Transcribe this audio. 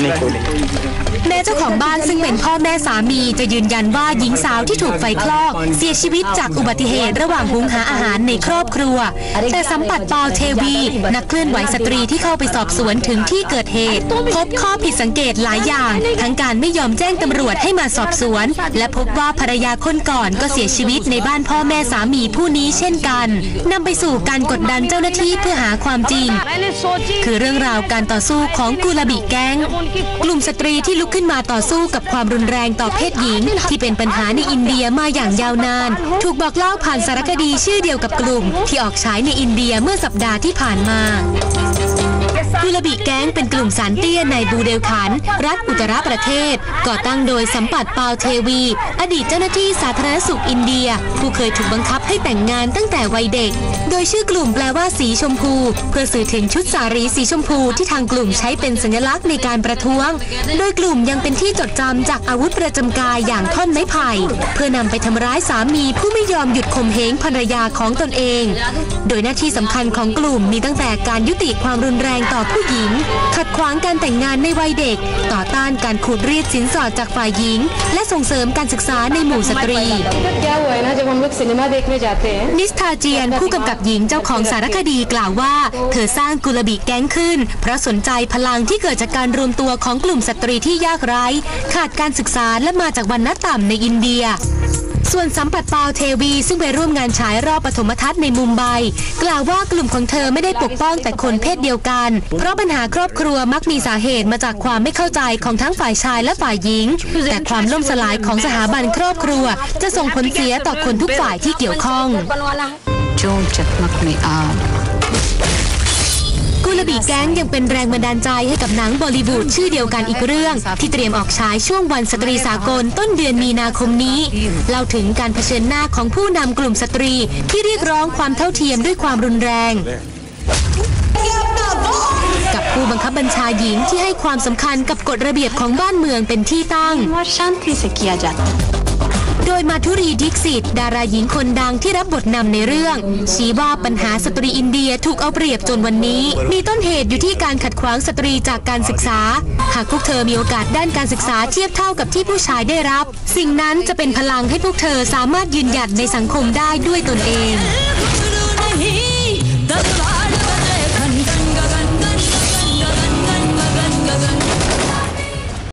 ไม่คุ้แม้เจ้าของบ้านซึ่งเป็นพ่อแม่สามีจะยืนยันว่าหญิงสาวที่ถูกไฟคลอก เสียชีวิตจากอุบัติเหตุระหว่างหุงหาอาหารในครอบครัว แต่สัมปัตปาวเทวี นักเคลื่อนไหวสตรีที่เข้าไปสอบสวนถึงที่เกิดเหตุ พบข้อผิดสังเกตหลายอย่าง ทั้งการไม่ยอมแจ้งตำรวจให้มาสอบสวน และพบว่าภรรยาคนก่อนก็เสียชีวิตในบ้านพ่อแม่สามีผู้นี้เช่นกันนำไปสู่การกดดันเจ้าหน้าที่เพื่อหาความจริง คือเรื่องราวการต่อสู้ของกุลบิแก๊งกลุ่มสตรีที่ลุกขึ้นมาต่อสู้กับความรุนแรงต่อเพศหญิง ที่เป็นปัญหาในอินเดียมาอย่างยาวนาน ถูกบอกเล่าผ่านสารคดีชื่อเดียวกับกลุ่ม ที่ออกฉายในอินเดียเมื่อสัปดาห์ที่ผ่านมา กุลบิแก๊งเป็นกลุ่มสารเตี้ยในบูเดลขัน รัฐอุตตรประเทศ ก่อตั้งโดยสัมปัตปาวเทวี อดีตเจ้าหน้าที่สาธารณสุขอินเดีย ผู้เคยถูกบังคับให้แต่งงานตั้งแต่วัยเด็ก โดยชื่อกลุ่มแปลว่าสีชมพู เพื่อสื่อถึงชุดสารีสีชมพูที่ทางกลุ่มใช้เป็นสัญลักษณ์ในการประท้วง โดยกลุ่มยังเป็นที่จดจำจากอาวุธประจำกายอย่างท่อนไม้ไผ่ เพื่อนำไปทำร้ายสามีผู้ไม่ยอมหยุดข่มเหงภรรยาของตนเอง โดยหน้าที่สำคัญของกลุ่มมีตั้งแต่การยุติความรุนแรงต่อผู้หญิง ขัดขวางการแต่งงานในวัยเด็ก ต่อต้านการขุดรีดสินสอดจากฝ่ายหญิง และส่งเสริมการศึกษาในหมู่สตรี นิสทาเจียนผู้กำกับหญิงเจ้าของสารคดีกล่าวว่า เธอสร้างกุลบีแก๊งขึ้น เพราะสนใจพลังที่เกิดจากการรวมตัวของกลุ่มสตรีที่ยากไร้ ขาดการศึกษาและมาจากวันณะต่ำในอินเดีย ส่วนสัมปัตปาวเทวีซึ่งไปร่วมงานฉายรอบปฐมทัศน์ในมุมไบกล่าวว่ากลุ่มของเธอไม่ได้ปกป้องแต่คนเพศเดียวกัน เพราะปัญหาครอบครัวมักมีสาเหตุมาจากความไม่เข้าใจของทั้งฝ่ายชายและฝ่ายหญิง แต่ความล่มสลายของสถาบันครอบครัว จะส่งผลเสียต่อคนทุกฝ่ายที่เกี่ยวข้อง ระบีแก๊งยังเป็นแรงบันดาลใจให้กับหนังบอลิวูดชื่อเดียวกันอีกเรื่อง ที่เตรียมออกฉายช่วงวันสตรีสากลต้นเดือนมีนาคมนี้เล่าถึงการเผชิญหน้าของผู้นำกลุ่มสตรีที่เรียกร้องความเท่าเทียมด้วยความรุนแรงกับผู้บังคับบัญชาหญิงที่ให้ความสำคัญกับกฎระเบียบของบ้านเมืองเป็นที่ตั้ง โดยมาทุรีดิกสิตดาราหญิงคนดังที่รับบทนำในเรื่อง ชี้ว่าปัญหาสตรีอินเดียถูกเอาเปรียบจนวันนี้ มีต้นเหตุอยู่ที่การขัดขวางสตรีจากการศึกษา หากพวกเธอมีโอกาสด้านการศึกษาเทียบเท่ากับที่ผู้ชายได้รับ สิ่งนั้นจะเป็นพลังให้พวกเธอสามารถยืนหยัดในสังคมได้ด้วยตนเอง